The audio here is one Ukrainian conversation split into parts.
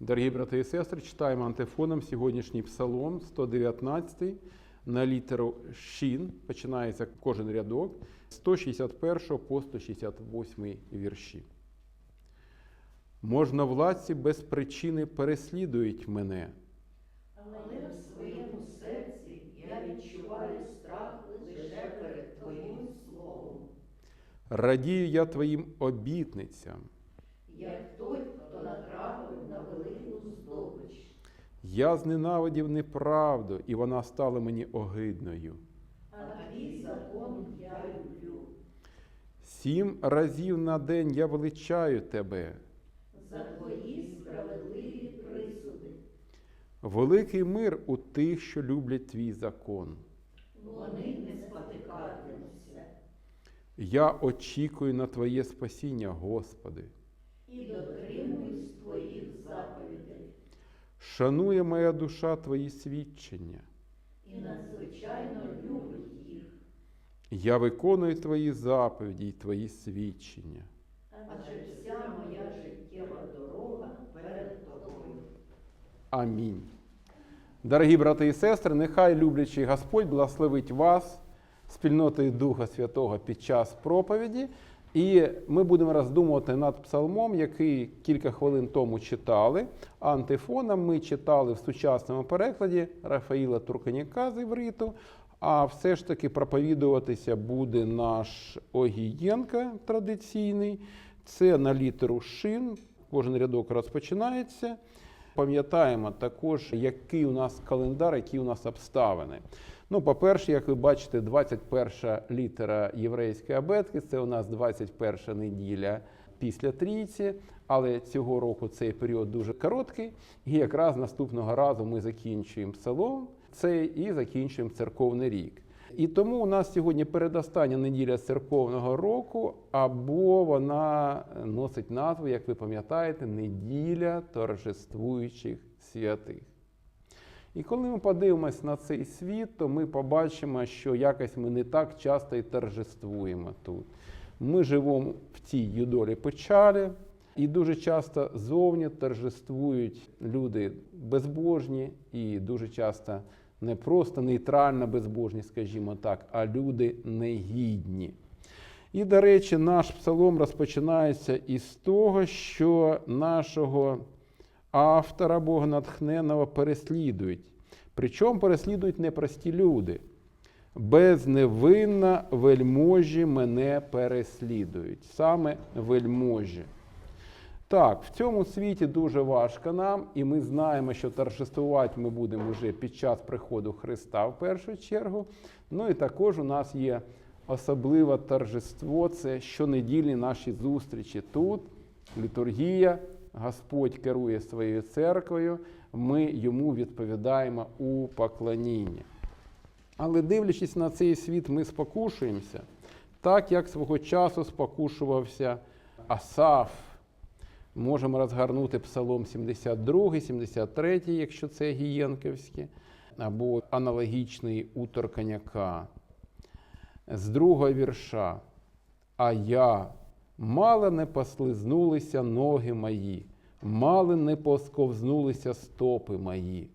Дорогі брати і сестри, читаємо антифоном сьогоднішній псалом 119 на літеру Шін. Починається кожен рядок з 161 по 168 вірші. Можновладці без причини переслідують мене. Але в своєму серці я відчуваю страх лише перед Твоїм словом, Радію я твоїм обітницям. як той, хто натрапив на велику здобич. Я зненавидів неправду, і вона стала мені огидною. А твій закон я люблю. Сім разів на день я величаю тебе. За твої справедливі присуди. Великий мир у тих, що люблять твій закон. Вони не спотикатимуться Я очікую на Твоє спасіння, Господи. і дотримуюсь Твоїх заповідей. Шанує моя душа Твої свідчення. І надзвичайно любить їх. Я виконую Твої заповіді й Твої свідчення. Адже вся моя життєва дорога перед тобою. Амінь. Дорогі брати і сестри, нехай люблячий Господь благословить вас спільнотою Духа Святого під час проповіді. І ми будемо роздумувати над псалмом, який кілька хвилин тому читали. Антифоном ми читали в сучасному перекладі Рафаїла Турканіка з івриту. А все ж таки проповідуватися буде наш Огієнка традиційний. Це на літеру шин. Кожен рядок розпочинається. Пам'ятаємо також, який у нас календар, які у нас обставини. Ну, по-перше, як ви бачите, 21 літера єврейської абетки це у нас 21 неділя після трійці, але цього року цей період дуже короткий. І якраз наступного разу ми закінчуємо псалом цей і закінчуємо церковний рік. І тому у нас сьогодні передостання неділя церковного року, або вона носить назву, як ви пам'ятаєте, неділя торжествуючих святих. І коли ми подивимось на цей світ, то ми побачимо, що якось ми не так часто і торжествуємо тут. Ми живемо в цій юдолі печалі, і дуже часто зовні торжествують люди безбожні, і дуже часто не просто нейтрально безбожні, скажімо так, а люди негідні. І, до речі, наш псалом розпочинається із того, що нашого автора Бога натхненого переслідують. Причому переслідують непрості люди. Безневинна вельможі мене переслідують. Саме вельможі. Так, в цьому світі дуже важко нам, і ми знаємо, що торжествувати ми будемо вже під час приходу Христа в першу чергу. Ну і також у нас є особливе торжество це щонедільні наші зустрічі тут, літургія, Господь керує своєю церквою, ми йому відповідаємо у поклонінні. Але дивлячись на цей світ, ми спокушуємося, так як свого часу спокушувався Асаф. Можемо розгорнути Псалом 72, 73, якщо це Гієнківське, або аналогічний у Торканяка. З другого вірша. А я мало не послизнулися ноги мої, мало не посковзнулися стопи мої.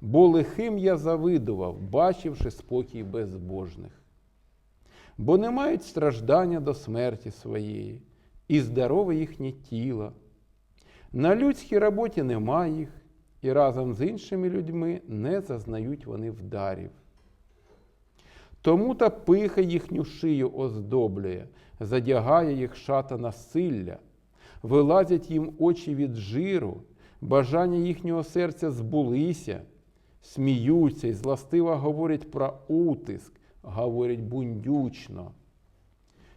Бо лихим я завидував, бачивши спокій безбожних. Бо не мають страждання до смерті своєї, і здорове їхнє тіло. На людській роботі нема їх, і разом з іншими людьми не зазнають вони вдарів. Тому та пиха їхню шию оздоблює, задягає їх шата насилля, вилазять їм очі від жиру, бажання їхнього серця збулися, сміються і зластиво говорять про утиск, говорять бундючно.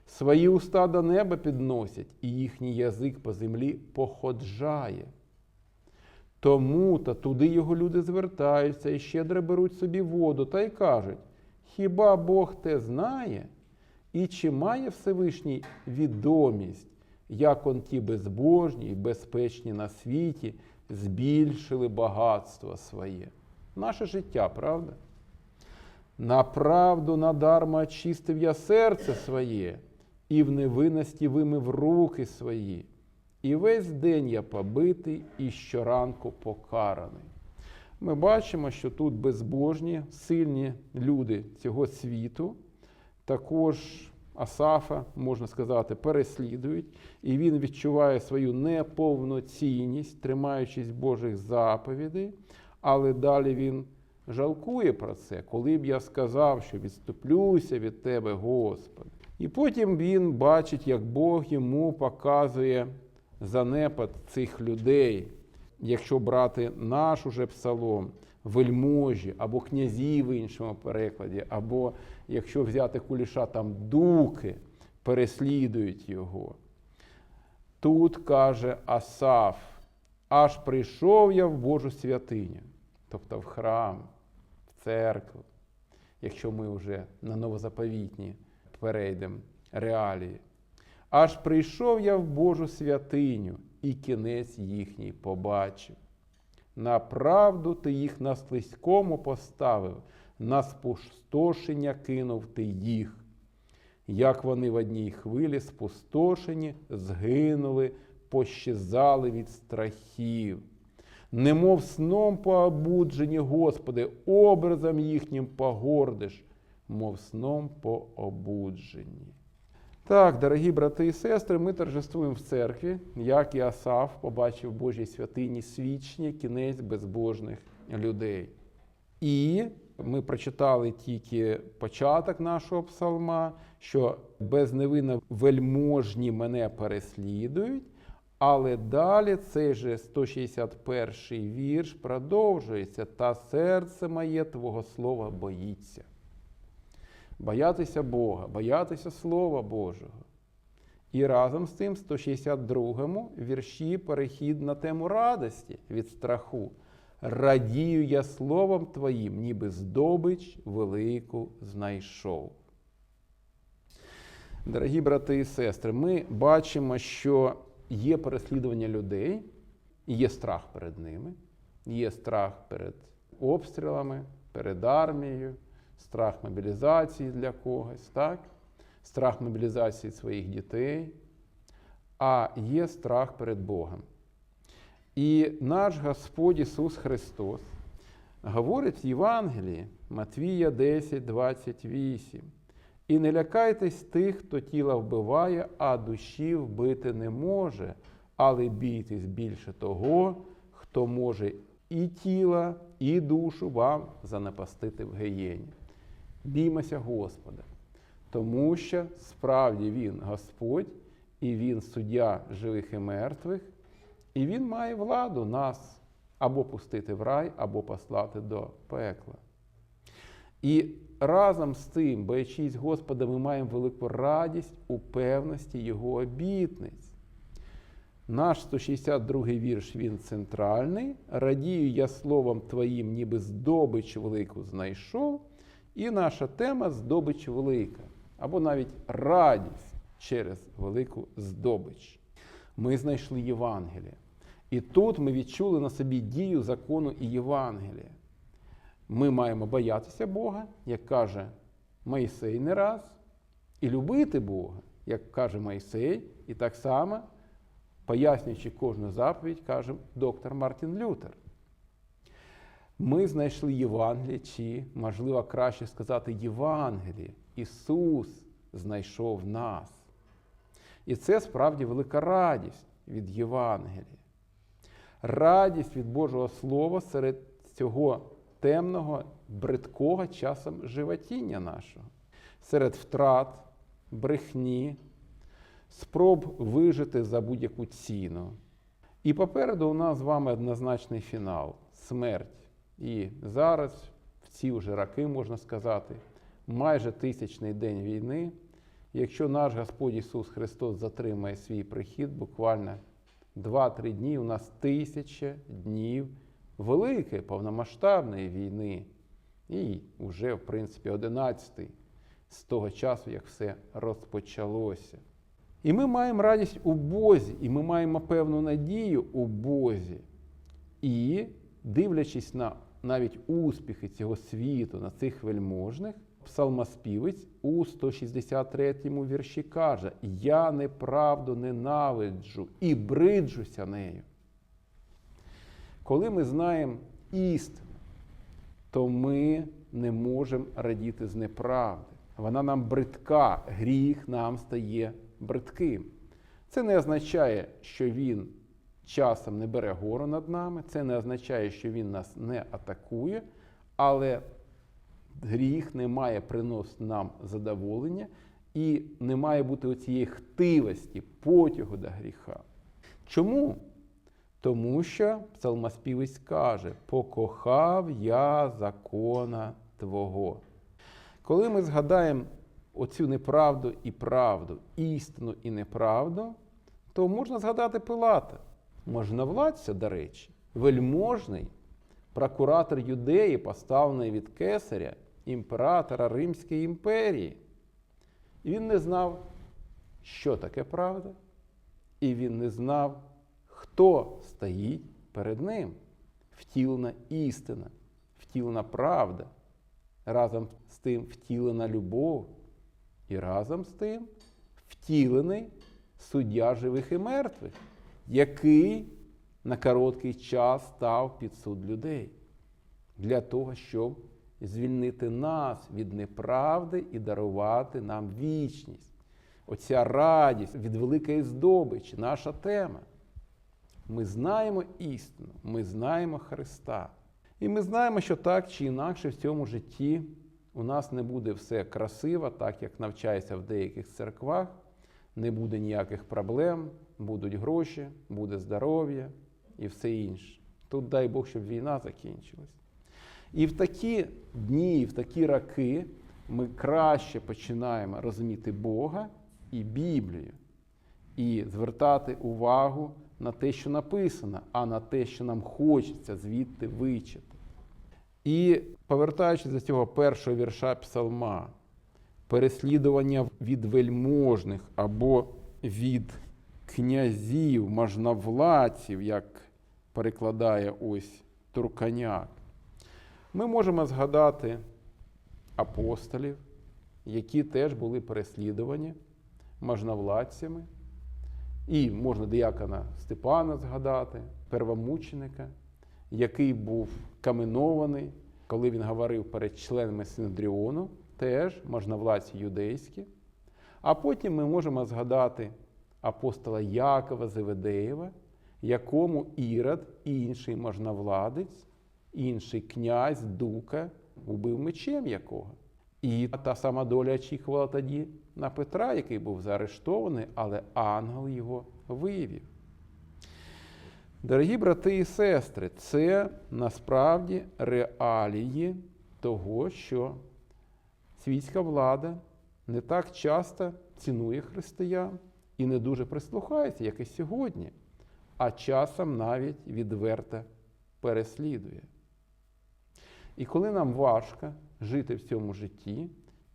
Свої уста до неба підносять, і їхній язик по землі походжає. Тому та туди його люди звертаються і щедро беруть собі воду та й кажуть: хіба Бог те знає? І чи має Всевишній відомість, як он ті безбожні і безпечні на світі збільшили багатство своє? Наше життя, правда? На правду надарма очистив я серце своє, і в невинності вимив руки свої. і весь день я побитий, і щоранку покараний. Ми бачимо, що тут безбожні, сильні люди цього світу, також Асафа, можна сказати, переслідують, і він відчуває свою неповноцінність, тримаючись Божих заповідей, але далі він жалкує про це, коли б я сказав, що відступлюся від тебе, Господи. І потім він бачить, як Бог йому показує занепад цих людей. Якщо брати наш уже псалом, вельможі або князі в іншому перекладі, або якщо взяти куліша, там дуки переслідують його. Тут каже Асаф, аж прийшов я в Божу святиню, тобто в храм, в церкву, якщо ми вже на новозаповітні перейдемо реалії. Аж прийшов я в Божу святиню, і кінець їхній побачив. На правду ти їх на слизькому поставив, на спустошення кинув ти їх. Як вони в одній хвилі спустошені, згинули, пощезали від страхів. Немов сном пообуджені, Господи, образом їхнім погордиш, мов сном пообуджені. Так, дорогі брати і сестри, ми торжествуємо в церкві, як і Асав побачив в Божій святині свічні кінець безбожних людей. І ми прочитали тільки початок нашого псалма, що безневинно вельможні мене переслідують, але далі цей же 161 вірш продовжується, та серце моє Твого слова боїться боятися Бога, боятися Слова Божого. І разом з тим, в 162 вірші перехід на тему радості від страху. Радію я словом Твоїм, ніби здобич велику знайшов. Дорогі брати і сестри, ми бачимо, що є переслідування людей, є страх перед ними, є страх перед обстрілами, перед армією, страх мобілізації для когось, так? страх мобілізації своїх дітей, а є страх перед Богом. І наш Господь Ісус Христос говорить в Євангелії Матвія 10, 28. І не лякайтесь тих, хто тіла вбиває, а душі вбити не може, але бійтесь більше того, хто може і тіла, і душу вам занапастити в геєні. Біймося Господа, тому що справді Він Господь, і Він суддя живих і мертвих, і Він має владу нас або пустити в рай, або послати до пекла. І разом з тим, боячись Господа, ми маємо велику радість у певності Його обітниць. Наш 162 вірш, він центральний. Радію я словом Твоїм, ніби здобич велику знайшов. І наша тема здобич велика, або навіть радість через велику здобич. Ми знайшли Євангеліє. І тут ми відчули на собі дію закону і Євангелія. Ми маємо боятися Бога, як каже Моїсей не раз, і любити Бога, як каже Моїсей, і так само, пояснюючи кожну заповідь, каже доктор Мартін Лютер. Ми знайшли Євангеліє, чи, можливо, краще сказати, Євангеліє. Ісус знайшов нас. І це справді велика радість від Євангелія. Радість від Божого Слова серед цього темного, бридкого часом животіння нашого, серед втрат, брехні, спроб вижити за будь-яку ціну. І попереду у нас з вами однозначний фінал смерть. І зараз, в ці вже роки, можна сказати, майже тисячний день війни, якщо наш Господь Ісус Христос затримає свій прихід, буквально 2-3 дні, у нас тисяча днів великої повномасштабної війни. І вже, в принципі, 11-й з того часу, як все розпочалося. І ми маємо радість у Бозі, і ми маємо певну надію у Бозі. І дивлячись на навіть успіхи цього світу, на цих вельможних, Псалмоспівець у 163 вірші каже: Я неправду ненавиджу і бриджуся нею. Коли ми знаємо істину, то ми не можемо радіти з неправди. Вона нам бридка, гріх нам стає бридким. Це не означає, що він часом не бере гору над нами, це не означає, що він нас не атакує, але гріх не має приносити нам задоволення і не має бути оцієї хтивості, потягу до гріха. Чому? Тому що псалмоспівець каже: покохав я закона Твого. Коли ми згадаємо оцю неправду і правду, істину і неправду, то можна згадати Пилата, можновладця, до речі, вельможний прокуратор юдеї, поставлений від кесаря, імператора Римської імперії. І він не знав, що таке правда, і він не знав, хто стоїть перед ним. Втілена істина, втілена правда, разом з тим втілена любов, і разом з тим втілений суддя живих і мертвих, який на короткий час став під суд людей для того, щоб звільнити нас від неправди і дарувати нам вічність. Оця радість від великої здобичі, наша тема. Ми знаємо істину, ми знаємо Христа. І ми знаємо, що так чи інакше в цьому житті у нас не буде все красиво, так як навчається в деяких церквах, не буде ніяких проблем, будуть гроші, буде здоров'я і все інше. Тут дай Бог, щоб війна закінчилась. І в такі дні, в такі роки ми краще починаємо розуміти Бога і Біблію, і звертати увагу на те, що написано, а на те, що нам хочеться звідти вичити. І повертаючись до цього першого вірша псалма, переслідування від вельможних або від князів, можновладців, як перекладає ось Турканяк, ми можемо згадати апостолів, які теж були переслідувані можновладцями. І можна диякона Степана згадати, первомученика, який був каменований, коли він говорив перед членами Синедріону, теж можновладці юдейські. А потім ми можемо згадати апостола Якова Зеведеєва, якому Ірод, інший можновладець, інший князь, дука, убив мечем якого. І та сама доля очікувала тоді на Петра, який був заарештований, але ангел його виявив. Дорогі брати і сестри, це насправді реалії того, що світська влада не так часто цінує християн і не дуже прислухається, як і сьогодні, а часом навіть відверто переслідує. І коли нам важко жити в цьому житті,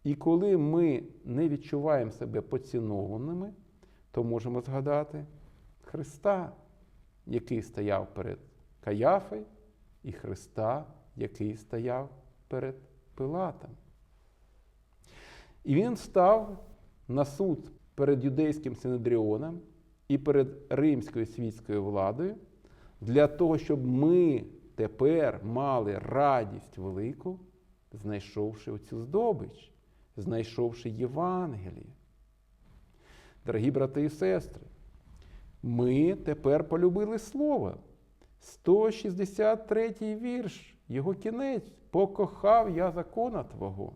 і коли ми не відчуваємо себе поцінованими, то можемо згадати Христа, який стояв перед Каяфою, і Христа, який стояв перед Пилатом. І він став на суд перед юдейським синедріоном і перед римською світською владою для того, щоб ми тепер мали радість велику, знайшовши оцю здобич, знайшовши Євангеліє. Дорогі брати і сестри, ми тепер полюбили Слово. 163 вірш, його кінець, покохав я закона Твого.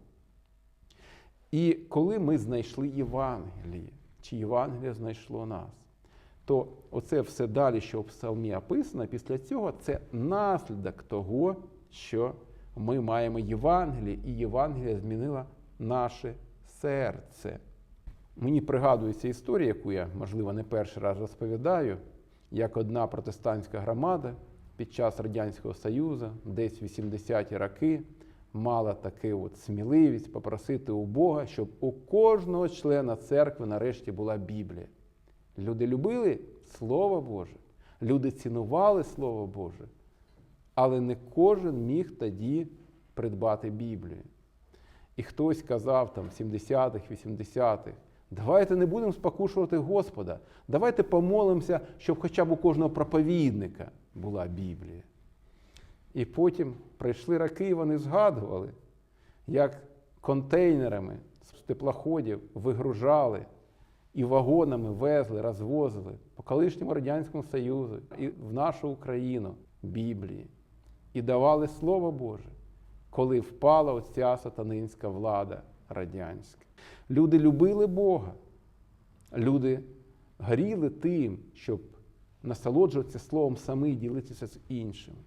І коли ми знайшли Євангеліє, чи Євангеліє знайшло нас, то оце все далі, що в псалмі описано, після цього це наслідок того, що ми маємо Євангеліє, і Євангеліє змінило наше серце. Мені пригадується історія, яку я, можливо, не перший раз розповідаю, як одна протестантська громада під час Радянського Союзу, десь в 80-ті роки, мала таку от сміливість попросити у Бога, щоб у кожного члена церкви нарешті була Біблія. Люди любили Слово Боже, люди цінували Слово Боже, але не кожен міг тоді придбати Біблію. І хтось казав там в 70-х, 80-х, давайте не будемо спокушувати Господа, давайте помолимося, щоб хоча б у кожного проповідника була Біблія. І потім прийшли роки, і вони згадували, як контейнерами з теплоходів вигружали і вагонами везли, розвозили по колишньому Радянському Союзу і в нашу Україну Біблії. І давали Слово Боже, коли впала оця сатанинська влада радянська. Люди любили Бога, люди горіли тим, щоб насолоджуватися Словом самі і ділитися з іншими.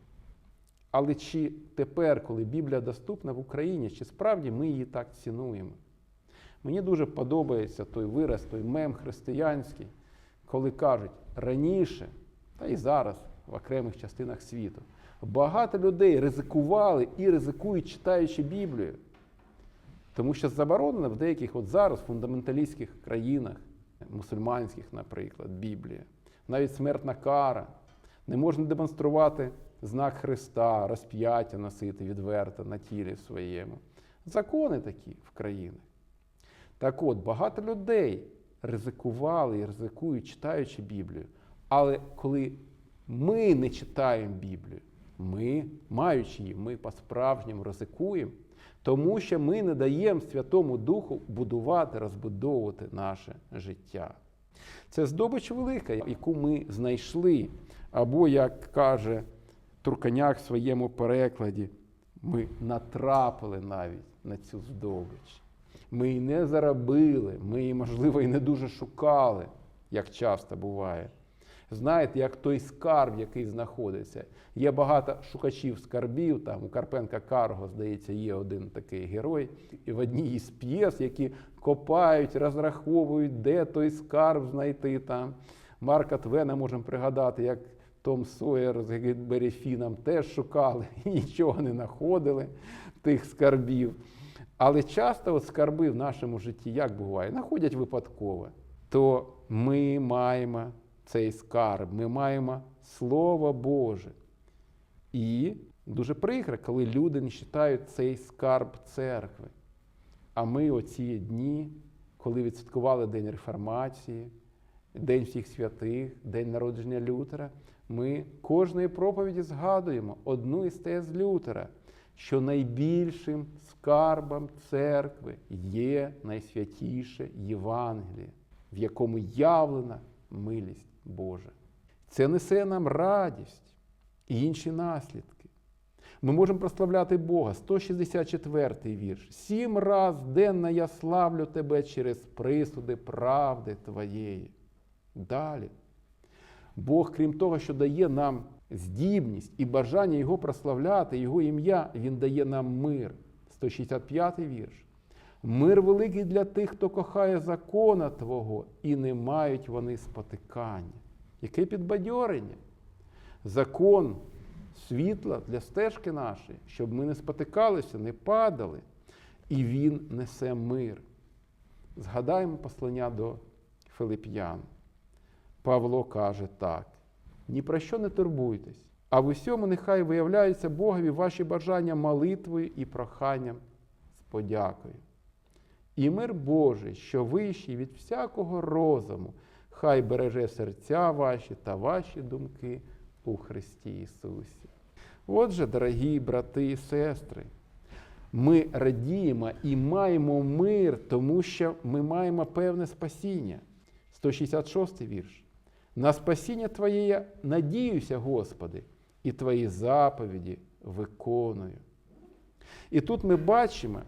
Але чи тепер, коли Біблія доступна в Україні, чи справді ми її так цінуємо? Мені дуже подобається той вираз, той мем християнський, коли кажуть раніше, та і зараз в окремих частинах світу, багато людей ризикували і ризикують, читаючи Біблію. Тому що заборонено в деяких от зараз фундаменталістських країнах, мусульманських, наприклад, Біблія, навіть смертна кара. Не можна демонструвати знак Христа, розп'яття носити відверто на тілі своєму. Закони такі в країнах. Так от, багато людей ризикували і ризикують, читаючи Біблію. Але коли ми не читаємо Біблію, ми, маючи її, ми по-справжньому ризикуємо, тому що ми не даємо Святому Духу будувати, розбудовувати наше життя. Це здобич велика, яку ми знайшли. Або, як каже Турканяк в своєму перекладі, ми натрапили навіть на цю здобич. Ми її не заробили, ми її, можливо, і не дуже шукали, як часто буває. Знаєте, як той скарб, який знаходиться. Є багато шукачів скарбів. Там у Карпенка Карго, здається, є один такий герой. І в одній із п'єс, які копають, розраховують, де той скарб знайти там. Марка Твена можемо пригадати, як Том Сойер з Гетбері Фіном теж шукали і нічого не знаходили тих скарбів. Але часто от скарби в нашому житті, як буває, знаходять випадково, то ми маємо цей скарб, ми маємо Слово Боже. І дуже прикро, коли люди не вважають цей скарб церкви. А ми оці дні, коли відсвяткували День Реформації, День всіх святих, День народження Лютера, ми кожної проповіді згадуємо одну із тез Лютера, що найбільшим скарбом церкви є найсвятіше Євангеліє, в якому явлена милість Божа. Це несе нам радість і інші наслідки. Ми можемо прославляти Бога. 164 вірш. Сім раз денно я славлю тебе через присуди правди твоєї. Далі. Бог, крім того, що дає нам здібність і бажання Його прославляти, Його ім'я, Він дає нам мир. 165 вірш. Мир великий для тих, хто кохає закона Твого, і не мають вони спотикання. Яке підбадьорення? Закон світла для стежки нашої, щоб ми не спотикалися, не падали. І він несе мир. Згадаємо послання до Филип'ян. Павло каже так: ні про що не турбуйтесь, а в усьому нехай виявляються Богові ваші бажання молитвою і проханням з подякою. І мир Божий, що вищий від всякого розуму, хай береже серця ваші та ваші думки у Христі Ісусі. Отже, дорогі брати і сестри, ми радіємо і маємо мир, тому що ми маємо певне спасіння. 166 вірш. На спасіння Твоє я надіюся, Господи, і Твої заповіді виконую. І тут ми бачимо,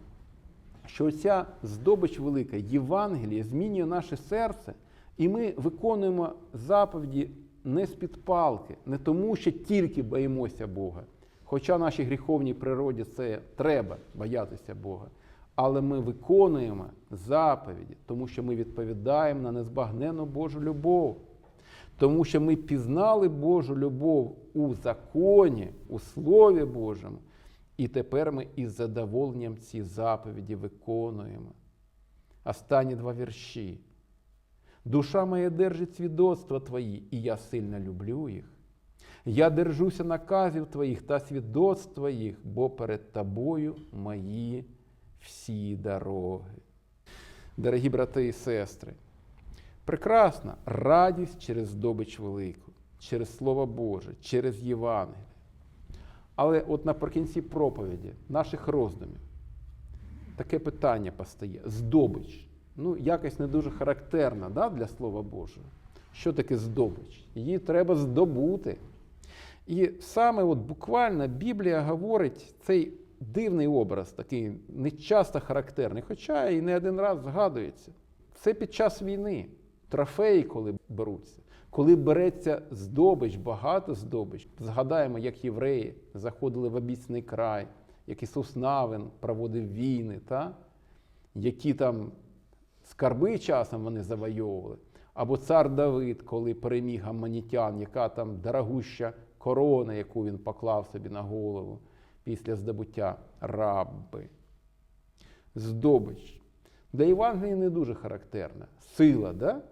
що ця здобич велика Євангелія змінює наше серце, і ми виконуємо заповіді не з-під палки, не тому, що тільки боїмося Бога. Хоча нашій гріховній природі це треба боятися Бога. Але ми виконуємо заповіді, тому що ми відповідаємо на незбагненну Божу любов. Тому що ми пізнали Божу любов у законі, у Слові Божому, і тепер ми із задоволенням ці заповіді виконуємо. Останні два вірші. Душа моя держить свідоцтва Твої, і я сильно люблю їх. Я держуся наказів Твоїх та свідоцтв Твоїх, бо перед Тобою мої всі дороги. Дорогі брати і сестри, прекрасна радість через здобич велику, через Слово Боже, через Євангеліє. Але от наприкінці проповіді наших роздумів таке питання постає: здобич. Ну, якось не дуже характерна да, для Слова Божого. Що таке здобич? Її треба здобути. І саме от буквально Біблія говорить цей дивний образ, такий нечасто характерний, хоча і не один раз згадується. Це під час війни, трофеї, коли беруться, коли береться здобич, багато здобич. Згадаємо, як євреї заходили в обіцяний край, як Ісус Навин проводив війни, та? які там скарби часом вони завойовували. Або цар Давид, коли переміг аммонітян, яка там дорогуща корона, яку він поклав собі на голову після здобуття рабби. Здобич. Для Євангелії не дуже характерна. Сила, да?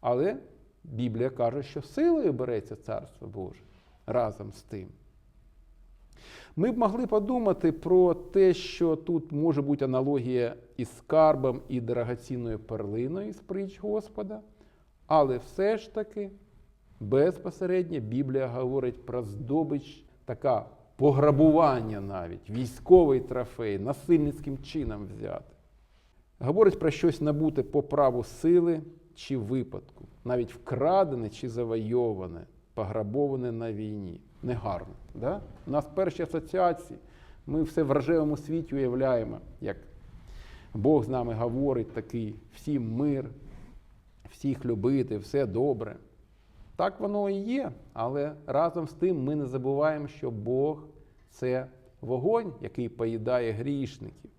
Але Біблія каже, що силою береться Царство Боже разом з тим. Ми б могли подумати про те, що тут може бути аналогія із скарбом і дорогоцінною перлиною з притч Господа, але все ж таки безпосередньо Біблія говорить про здобич, така пограбування навіть, військовий трофей, насильницьким чином взяти. Говорить про щось набуте по праву сили чи випадку, навіть вкрадене чи завойоване, пограбоване на війні. Негарно. Да? У нас перші асоціації. Ми все в рожевому світі уявляємо, як Бог з нами говорить такий всім мир, всіх любити, все добре. Так воно і є, але разом з тим ми не забуваємо, що Бог це вогонь, який поїдає грішників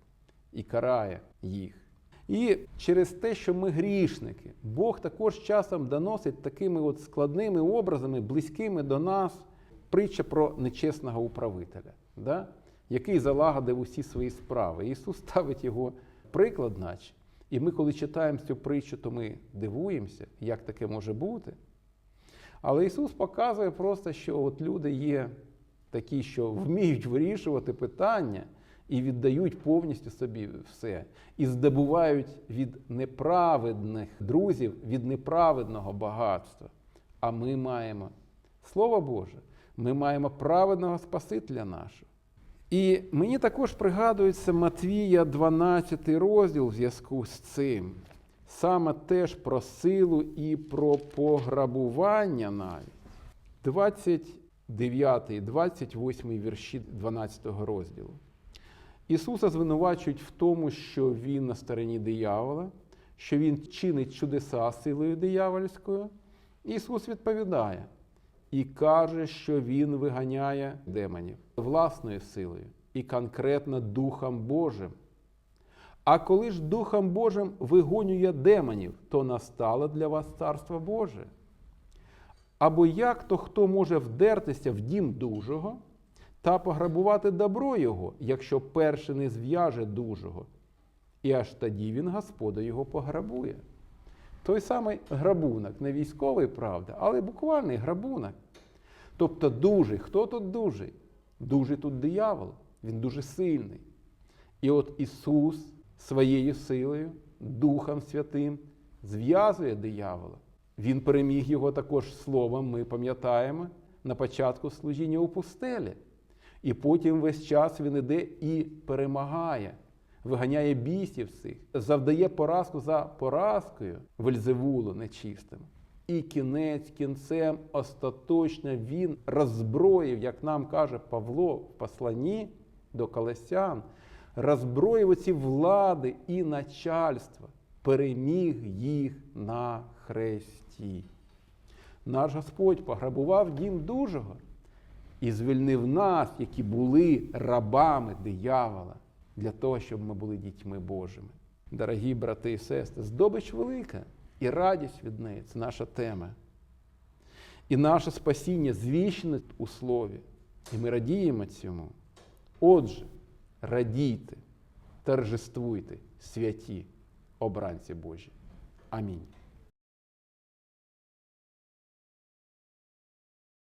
і карає їх. І через те, що ми грішники, Бог також часом доносить такими от складними образами, близькими до нас, притча про нечесного управителя, да? який залагодив усі свої справи. Ісус ставить його приклад, наче. І ми, коли читаємо цю притчу, то ми дивуємося, як таке може бути. Але Ісус показує просто, що от люди є такі, що вміють вирішувати питання і віддають повністю собі все, і здобувають від неправедних друзів, від неправедного багатства. А ми маємо Слово Боже, ми маємо праведного Спасителя нашого. І мені також пригадується Матвія 12 розділ в зв'язку з цим. Саме теж про силу і про пограбування навіть. 29, 28 вірші 12 розділу. Ісуса звинувачують в тому, що Він на стороні диявола, що Він чинить чудеса силою диявольською. Ісус відповідає і каже, що Він виганяє демонів власною силою і конкретно Духом Божим. А коли ж Духом Божим вигонює демонів, то настало для вас Царство Боже. Або як то хто може вдертися в дім дужого та пограбувати добро його, якщо перший не зв'яже дужого, і аж тоді він Господа його пограбує. Той самий грабунок, не військовий, правда, але буквальний грабунок. Тобто дужий, хто тут дужий? Дужий тут диявол, він дуже сильний. І от Ісус своєю силою, Духом Святим, зв'язує диявола. Він переміг його також словом, ми пам'ятаємо, на початку служіння у пустелі. І потім весь час він іде і перемагає, виганяє бісів цих, завдає поразку за поразкою Вельзевулу нечистим. І кінець кінцем остаточно він роззброїв, як нам каже Павло в посланні до Колосян, роззброїв оці влади і начальства, переміг їх на хресті. Наш Господь пограбував дім дужого і звільнив нас, які були рабами диявола, для того, щоб ми були дітьми Божими. Дорогі брати і сестри, здобич велика і радість від неї це наша тема. І наше спасіння звіщене у Слові. І ми радіємо цьому. Отже, радійте, торжествуйте, святі обранці Божі. Амінь.